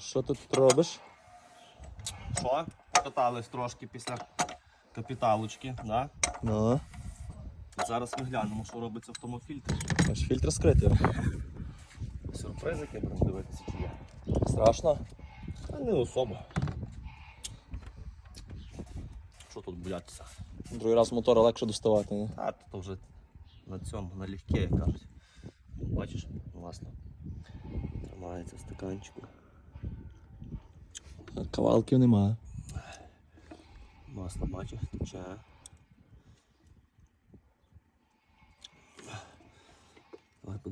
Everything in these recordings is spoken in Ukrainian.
Що ти тут робиш? Що? Покатались трошки після капіталочки, да? Ну, Зараз ми глянемо, що робиться в тому фільтрі. аж фільтр скритий. Сюрпризики будемо дивитися, чи є. Страшно? А не особо. Що тут боятися? Другий раз мотора легше доставати. ні? А то вже на цьому, на легке, як кажуть. Бачиш, власне. Тримається в стаканчику. Кавалків немає. Масло бачиш, тече.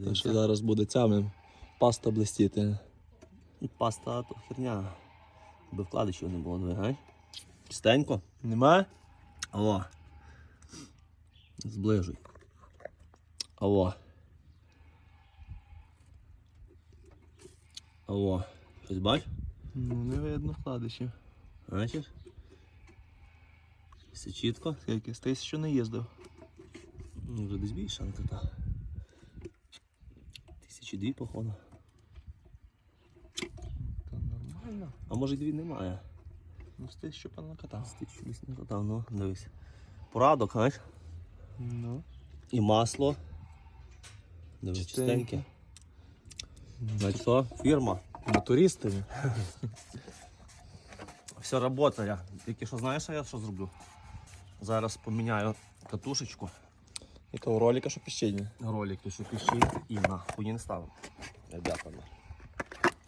Та що зараз буде цями паста блистіти. Паста то херня. Би вкладичів не було, двигай. Чистенько. Немає? Алло. Зближуй. Алло. Алло. Щось бач? Ну, не видно вкладишів. Бачиш? Все чітко. Скільки з тисячу не їздив. Ну, вже десь більше, не та. Тисячі дві, походу. Та нормально. А може й дві немає. Ну, з тисячу пан накатав. З тисячі десь не катав, ну, дивись. Порадок, знаєш? Ну. І масло. Дивись, Чистеньке. чистеньке. Значить? Фірма. Мотористи. Все працює. Тільки що знаєш, я що зроблю? Зараз поміняю катушечку, І то ролика, що піщить. ролики, що піщить, і на хуї не ставимо. Ребята. ну.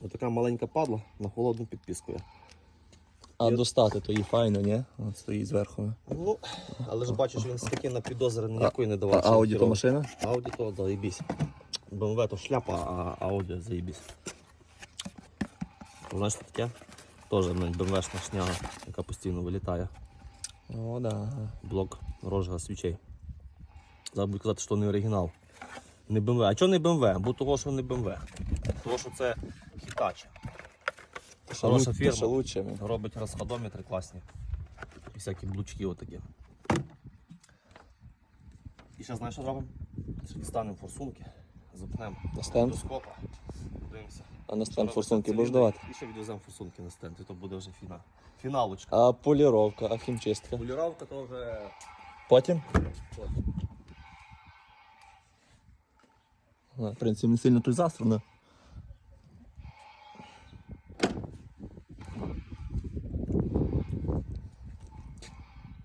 Ось така маленька падла на холодну підпіскою. А достати то її файно, ні? От стоїть зверху. Ну, але ж бачиш, він таки на підозри ніякої не А. Ауді то машина? Ауді то заєбісь. БМВ то шляпа, а Ауді заєбісь. Знаєш, таке? Теж БМВшна шняга, яка постійно вилітає. О, да. блок розжига свічей. Зараз буду казати, що не оригінал. Не BMW. А чого не BMW? Бо того, що не BMW. Того, що це Hitachi. Хороша фірма. Робить розходометри класні. І всякі блучки отакі. І зараз знаєш, що зробимо? Станемо форсунки, запнемо На стенд? до скопа, подивимося. А на стенд форсунки будеш давати? І ще відвеземо форсунки на стенд, і то буде вже фіна. Фіналочка. А поліровка, а хімчистка. Поліровка то вже Потім? А, В принципі, не сильно тут засрано.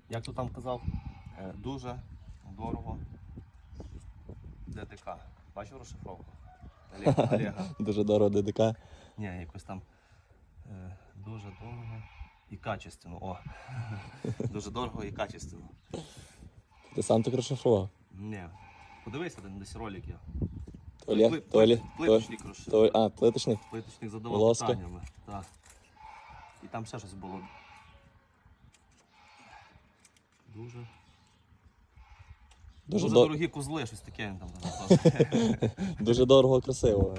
Як ти там казав, е, дуже дорого ДТК. Бачив розшифровку? Олега. Олега. Дуже дорого ДДК. Ні, якось там е, дуже дорого і качественно. О. Дуже дорого і качественно. Ти сам так розшифрував. Ні. Подивися, там десь ролик є. Олег, Пли- то Олег, то, Плиточник розшифрував. то, а, плиточник. Плиточник задавав Волоска. питаннями. Так. І там ще щось було. Дуже. Дуже, Дуже дор- дорогі козли, щось таке там дуже дорого, красиво.